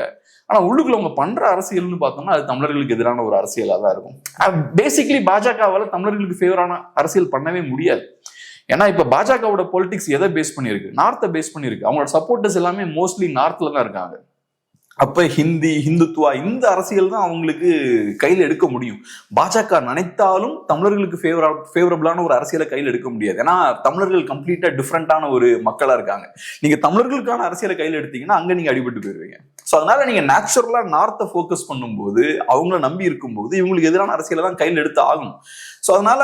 ஆனா உள்ளுக்குள்ள அவங்க பண்ற அரசியல்னு பார்த்தோம்னா அது தமிழர்களுக்கு எதிரான ஒரு அரசியலாக தான் இருக்கும். பேசிக்கலி பாஜகவால தமிழர்களுக்கு ஃபேவரான அரசியல் பண்ணவே முடியாது. ஏன்னா இப்போ பாஜகவோட பொலிட்டிக்ஸ் எதை பேஸ் பண்ணியிருக்கு? நார்த்தை பேஸ் பண்ணியிருக்கு. அவங்களோட சப்போர்ட்டர்ஸ் எல்லாமே மோஸ்ட்லி நார்த்தில் தான் இருக்காங்க. அப்போ ஹிந்தி ஹிந்துத்துவா இந்த அரசியல் தான் அவங்களுக்கு கையில் எடுக்க முடியும். பாஜக நினைத்தாலும் தமிழர்களுக்கு ஃபேவரா ஃபேவரபிளான ஒரு அரசியலை கையில் எடுக்க முடியாது. ஏன்னா தமிழர்கள் கம்ப்ளீட்டாக டிஃப்ரெண்ட்டான ஒரு மக்களாக இருக்காங்க. நீங்கள் தமிழர்களுக்கான அரசியலை கையில் எடுத்தீங்கன்னா அங்கே நீங்கள் அடிபட்டு போயிருவீங்க. ஸோ அதனால நீங்கள் நேச்சுரலாக நார்த்தை ஃபோக்கஸ் பண்ணும்போது அவங்கள நம்பி இருக்கும்போது இவங்களுக்கு எதிரான அரசியலை தான் கையில் எடுத்து ஆகும் ஸோ அதனால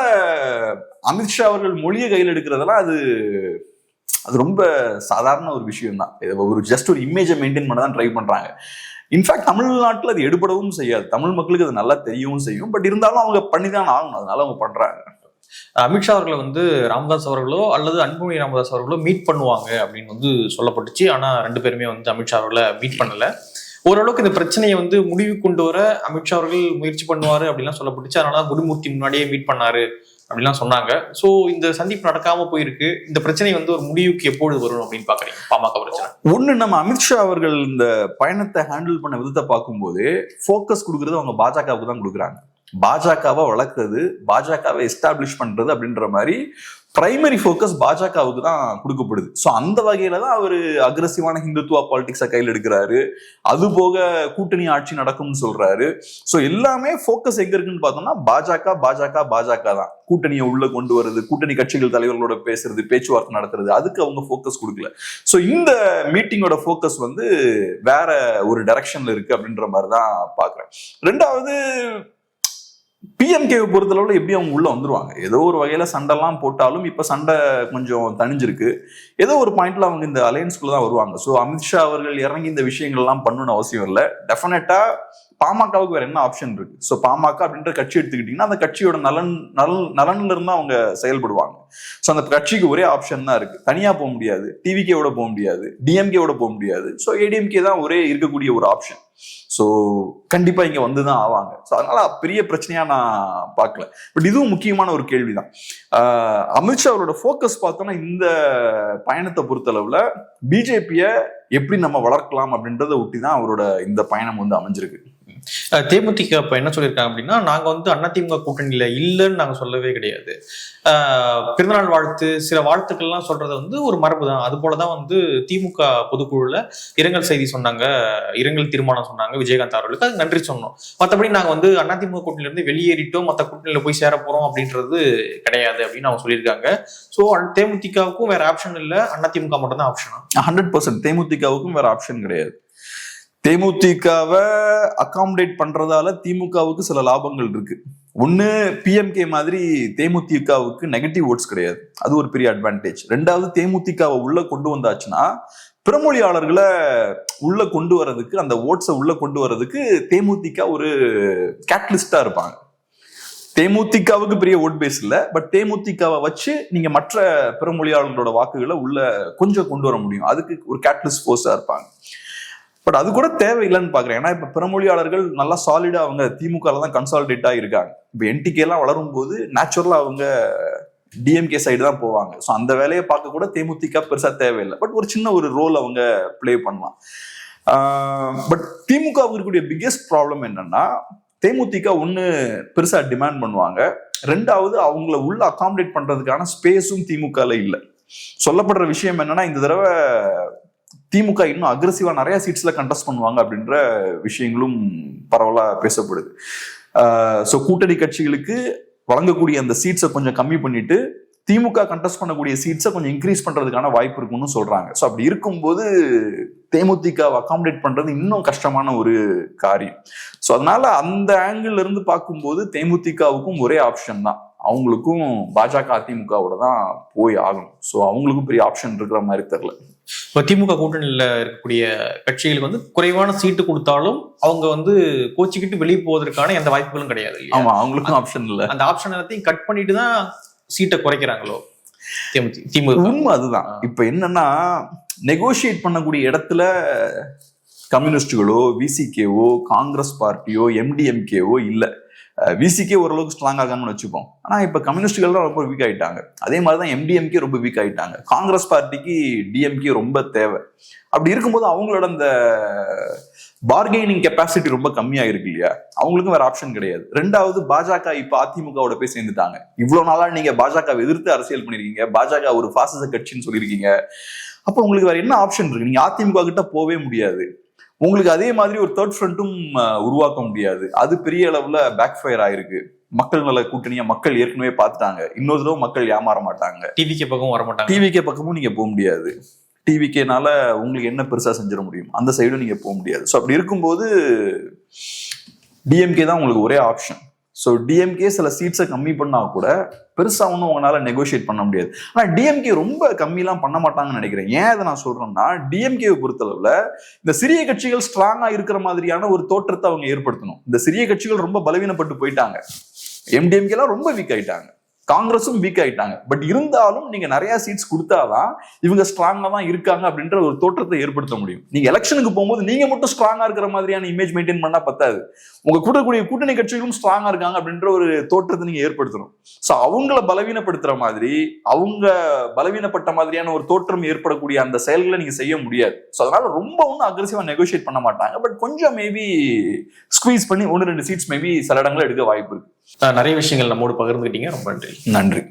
அமித்ஷா அவர்கள் மொழியை கையில் எடுக்கிறதெல்லாம் அது அது ரொம்ப சாதாரண ஒரு விஷயம் தான் ஒரு ஜஸ்ட் ஒரு இமேஜை மெயின்டைன் பண்ண தான் ட்ரை பண்ணுறாங்க இன்ஃபேக்ட் தமிழ்நாட்டில் அது எடுபடவும் செய்யாது. தமிழ் மக்களுக்கு அது நல்லா தெரியவும் செய்யும். பட் இருந்தாலும் அவங்க பண்ணி தான் ஆகணும். அதனால அவங்க பண்ணுறாங்க அமித்ஷா அவர்களை வந்து ராமதாஸ் அவர்களோ அல்லது அன்புமணி ராமதாஸ் அவர்களோ மீட் பண்ணுவாங்க அப்படின்னு வந்து சொல்லப்பட்டுச்சு. ஆனால் ரெண்டு பேருமே வந்து அமித்ஷா அவர்களை மீட் பண்ணலை. ஓரளவுக்கு இந்த பிரச்சனையை வந்து முடிவு கொண்டு வர அமித்ஷா அவர்கள் முயற்சி பண்ணுவார் அப்படிலாம் சொல்லப்பட்டுச்சு. அதனால குருமூர்த்தி முன்னாடியே மீட் பண்ணாரு. அப்படிலாம் சொன்னாங்க. ஸோ இந்த சந்திப்பு நடக்காம போயிருக்கு. இந்த பிரச்சனை வந்து ஒரு முடிவுக்கு எப்பொழுது வரும் அப்படின்னு பாக்குறீங்க பாமக பிரச்சனை. ஒண்ணு நம்ம அமித்ஷா அவர்கள் இந்த பயணத்தை ஹேண்டில் பண்ண விதத்தை பார்க்கும்போது ஃபோக்கஸ் கொடுக்கறது அவங்க பாஜகவுக்கு தான் கொடுக்குறாங்க. பாஜகவை வளர்க்குறது பாஜகவை எஸ்டாப்ளிஷ் பண்றது அப்படின்ற மாதிரி பிரைமரி ஃபோக்கஸ் பாஜகவுக்கு தான் கொடுக்கப்படுது. ஸோ அந்த வகையில தான் அவர் அக்ரஸிவான ஹிந்துத்துவா பாலிடிக்ஸை கையில் எடுக்கிறாரு. அது போக கூட்டணி ஆட்சி நடக்கும்னு சொல்றாரு. ஸோ எல்லாமே ஃபோக்கஸ் எங்க இருக்குன்னு பார்த்தோம்னா பாஜக பாஜக பாஜக தான். கூட்டணியை உள்ள கொண்டு வருது கூட்டணி கட்சிகள் தலைவர்களோட பேசுறது பேச்சுவார்த்தை நடத்துறது அதுக்கு அவங்க ஃபோக்கஸ் கொடுக்கல. ஸோ இந்த மீட்டிங்கோட ஃபோக்கஸ் வந்து வேற ஒரு டைரக்ஷன்ல இருக்கு அப்படின்ற மாதிரி தான் பாக்குறேன் ரெண்டாவது பிஎம்கேவை பொறுத்தளவில் எப்படி அவங்க உள்ளே வந்துருவாங்க. ஏதோ ஒரு வகையில் சண்டைலாம் போட்டாலும் இப்போ சண்டை கொஞ்சம் தணிஞ்சிருக்கு. ஏதோ ஒரு பாயிண்ட்ல அவங்க இந்த அலையன்ஸ்குள்ளே தான் வருவாங்க. ஸோ அமித்ஷா அவர்கள் இறங்கி இந்த விஷயங்கள்லாம் பண்ணணும்னு அவசியம் இல்லை. டெஃபினட்டாக பாமகவுக்கு வேற என்ன ஆப்ஷன் இருக்கு? ஸோ பாமக அப்படின்ற கட்சி எடுத்துக்கிட்டீங்கன்னா அந்த கட்சியோட நலன் நலன் நலன்ல இருந்து அவங்க செயல்படுவாங்க. ஸோ அந்த கட்சிக்கு ஒரே ஆப்ஷன் தான் இருக்கு. தனியா போக முடியாது. டிவிகேவோட போக முடியாது. டிஎம்கேவோட போக முடியாது. ஸோ ஏடிஎம்கே தான் ஒரே இருக்கக்கூடிய ஒரு ஆப்ஷன் ஸோ கண்டிப்பா இங்க வந்து தான் ஆவாங்க. ஸோ அதனால பெரிய பிரச்சனையா நான் பார்க்கல. பட் இதுவும் முக்கியமான ஒரு கேள்விதான். அமித்ஷா அவரோட ஃபோக்கஸ் பார்த்தோம்னா இந்த பயணத்தை பொறுத்தளவுல பிஜேபியை எப்படி நம்ம வளர்க்கலாம் அப்படின்றத ஒட்டி தான் அவரோட இந்த பயணம் வந்து அமைஞ்சிருக்கு. தேமுதிக இப்போ என்ன சொல்லியிருக்காங்க அப்படின்னா நாங்க வந்து அதிமுக கூட்டணியில இல்லைன்னு நாங்க சொல்லவே கிடையாது. ஆஹ் பிறந்தநாள் வாழ்த்து சில வாழ்த்துக்கள்லாம் சொல்றது வந்து ஒரு மரபு தான். அது போலதான் வந்து திமுக பொதுக்குழுல இரங்கல் செய்தி சொன்னாங்க இரங்கல் தீர்மானம் சொன்னாங்க விஜயகாந்த் அவர்களுக்கு. அது நன்றி சொன்னோம். மற்றபடி நாங்கள் வந்து அதிமுக திமுக இருந்து வெளியேறிட்டோம் மற்ற கூட்டணியில போய் சேர போறோம் அப்படின்றது கிடையாது அப்படின்னு அவங்க சொல்லியிருக்காங்க. ஸோ தேமுதிகவுக்கும் வேற ஆப்ஷன் இல்லை. அதிமுக மட்டும் தான் ஆப்ஷனா ஹண்ட்ரட் பர்சன்ட் தேமுதிகவுக்கும் வேற ஆப்ஷன் கிடையாது. தேமுதிகவை அகாமடேட் பண்றதால திமுகவுக்கு சில லாபங்கள் இருக்கு. ஒன்னு பிஎம்கே மாதிரி தேமுதிகவுக்கு நெகட்டிவ் ஓட்ஸ் கிடையாது. அது ஒரு பெரிய அட்வான்டேஜ் ரெண்டாவது தேமுதிகவை உள்ள கொண்டு வந்தாச்சுன்னா பிறமொழியாளர்களை உள்ள கொண்டு வர்றதுக்கு அந்த ஓட்ஸை உள்ள கொண்டு வர்றதுக்கு தேமுதிக ஒரு கேட்டலிஸ்டா இருப்பாங்க. தேமுதிகவுக்கு பெரிய ஓட் பேஸ் இல்லை பட் தேமுதிகவை வச்சு நீங்க மற்ற பிறமொழியாளர்களோட வாக்குகளை உள்ள கொஞ்சம் கொண்டு வர முடியும். அதுக்கு ஒரு கேட்டலிஸ்ட் போர்ஸா இருப்பாங்க. பட் அது கூட தேவையில்லைன்னு பாக்குறேன் ஏன்னா இப்ப பிறமொழியாளர்கள் நல்லா சாலிடா அவங்க திமுக தான் கன்சாலிடேட் இருக்காங்க. இப்ப என்டிகே எல்லாம் வளரும் போது நேச்சுரலா அவங்க டிஎம்கே சைடு தான் போவாங்க. ஸோ அந்த வேலையை பார்க்க கூட தேமுதிக பெருசா தேவையில்லை. பட் ஒரு சின்ன ஒரு ரோல் அவங்க ப்ளே பண்ணலாம். பட் திமுக இருக்கக்கூடிய பிக்கெஸ்ட் ப்ராப்ளம் என்னன்னா தேமுதிக ஒன்று பெருசா டிமாண்ட் பண்ணுவாங்க. ரெண்டாவது அவங்கள உள்ள அகாமடேட் பண்றதுக்கான ஸ்பேஸும் திமுகல இல்லை. சொல்லப்படுற விஷயம் என்னன்னா இந்த தடவை திமுக இன்னும் அக்ரஸிவா நிறைய சீட்ஸ்ல கண்டெஸ்ட் பண்ணுவாங்க அப்படின்ற விஷயங்களும் பரவலா பேசப்படுது. ஸோ கூட்டணி கட்சிகளுக்கு வழங்கக்கூடிய அந்த சீட்ஸை கொஞ்சம் கம்மி பண்ணிட்டு திமுக கண்டெஸ்ட் பண்ணக்கூடிய சீட்ஸை கொஞ்சம் இன்க்ரீஸ் பண்றதுக்கான வாய்ப்பு இருக்குன்னு சொல்றாங்க. ஸோ அப்படி இருக்கும்போது தேமுதிக அகாமடேட் பண்றது இன்னும் கஷ்டமான ஒரு காரியம். ஸோ அதனால அந்த ஆங்கிள் இருந்து பார்க்கும்போது தேமுதிகவுக்கும் ஒரே ஆப்ஷன் தான். அவங்களுக்கும் பாஜக அதிமுகவோட தான் போய் ஆகணும். ஸோ அவங்களுக்கும் பெரிய ஆப்ஷன் இருக்கிற மாதிரி தெரில இப்போ திமுக கூட்டணியில இருக்கக்கூடிய கட்சிகளுக்கு வந்து குறைவான சீட்டு கொடுத்தாலும் அவங்க வந்து கோச்சிக்கிட்டு வெளியே போவதற்கான எந்த வாய்ப்புகளும் கிடையாது? ஆமா அவங்களுக்கும் ஆப்ஷன் இல்ல. அந்த ஆப்ஷன் எல்லாத்தையும் கட் பண்ணிட்டு தான் சீட்டை குறைக்கிறாங்களோ திமுக உண்மை அதுதான். இப்ப என்னன்னா நெகோஷியேட் பண்ணக்கூடிய இடத்துல கம்யூனிஸ்டுகளோ விசிகேவோ காங்கிரஸ் பார்ட்டியோ எம்டிஎம்கேவோ இல்ல. விசிக்கே ஓரளவுக்கு ஸ்ட்ராங் ஆகாமனு வச்சுப்போம். ஆனால் இப்போ கம்யூனிஸ்டுகள்லாம் ரொம்ப வீக் ஆயிட்டாங்க. அதே மாதிரி தான் எம்டிஎம்கே ரொம்ப வீக் ஆகிட்டாங்க காங்கிரஸ் பார்ட்டிக்கு டிஎம்கே ரொம்ப தேவை. அப்படி இருக்கும்போது அவங்களோட அந்த பார்கெய்னிங் கெப்பாசிட்டி ரொம்ப கம்மியாக இருக்கு இல்லையா? அவங்களுக்கும் வேற ஆப்ஷன் கிடையாது. ரெண்டாவது பாஜக இப்போ அதிமுகவோட போய் சேர்ந்துட்டாங்க. இவ்வளோ நாளாக நீங்கள் பாஜக எதிர்த்து அரசியல் பண்ணியிருக்கீங்க. பாஜக ஒரு பாசிச கட்சின்னு சொல்லியிருக்கீங்க. அப்போ உங்களுக்கு வேற என்ன ஆப்ஷன் இருக்கு? நீங்க அதிமுக கிட்ட போவே முடியாது. உங்களுக்கு அதே மாதிரி ஒரு தேர்ட் ஃப்ரண்ட்டும் உருவாக்க முடியாது. அது பெரிய அளவுல பேக் ஃபயர் ஆயிருக்கு. மக்கள் நல கூட்டணியை மக்கள் ஏற்கனவே பார்த்துட்டாங்க. இன்னொரு தடவை மக்கள் ஏமாற மாட்டாங்க. டிவிக்கு பக்கம் வர மாட்டாங்க. டிவிகே பக்கமும் நீங்க போக முடியாது. டிவிகேனால உங்களுக்கு என்ன பெருசா செஞ்சிட முடியும்? அந்த சைடும் நீங்க போக முடியாது. ஸோ அப்படி இருக்கும்போது டிஎம்கே தான் உங்களுக்கு ஒரே ஆப்ஷன் ஸோ டிஎம்கே சில சீட்ஸை கம்மி பண்ணால் கூட பெருசாக ஒன்றும் உங்களால் நெகோஷியேட் பண்ண முடியாது. ஆனால் டிஎம்கே ரொம்ப கம்மிலாம் பண்ண மாட்டாங்கன்னு நினைக்கிறேன். ஏன் அதை நான் சொல்கிறேன்னா டிஎம்கேவை பொறுத்தளவில் இந்த சிறிய கட்சிகள் ஸ்ட்ராங்காக இருக்கிற மாதிரியான ஒரு தோற்றத்தை அவங்க ஏற்படுத்தணும். இந்த சிறிய கட்சிகள் ரொம்ப பலவீனப்பட்டு போயிட்டாங்க. எம்டிஎம்கேலாம் ரொம்ப வீக் ஆயிட்டாங்க. காங்கிரஸும் வீக் ஆயிட்டாங்க. பட் இருந்தாலும் நீங்க நிறைய சீட்ஸ் கொடுத்தாதான் இவங்க ஸ்ட்ராங்கா தான் இருக்காங்க அப்படின்ற ஒரு தோற்றத்தை ஏற்படுத்த முடியும். நீங்க எலெக்ஷனுக்கு போகும்போது நீங்க மட்டும் ஸ்ட்ராங்கா இருக்கிற மாதிரியான இமேஜ் மெயின்டைன் பண்ணா பத்தாது. உங்க கூட்டக்கூடிய கூட்டணி கட்சிகளும் ஸ்ட்ராங்கா இருக்காங்க அப்படின்ற ஒரு தோற்றத்தை நீங்க ஏற்படுத்தணும். ஸோ அவங்கள பலவீனப்படுத்துற மாதிரி அவங்க பலவீனப்பட்ட மாதிரியான ஒரு தோற்றம் ஏற்படக்கூடிய அந்த செயல்களை நீங்க செய்ய முடியாது. ஸோ அதனால ரொம்ப ஒன்றும் அக்ரெசிவா நெகோஷியேட் பண்ண மாட்டாங்க. பட் கொஞ்சம் மேபி ஸ்குவீஸ் பண்ணி ஒன்று ரெண்டு சீட்ஸ் மேபி சில இடங்களில் எடுக்க வாய்ப்பு இருக்கு. நிறைய விஷயங்கள் நம்மோடு பகிர்ந்துக்கிட்டீங்க. ரொம்ப நன்றி. நன்றி.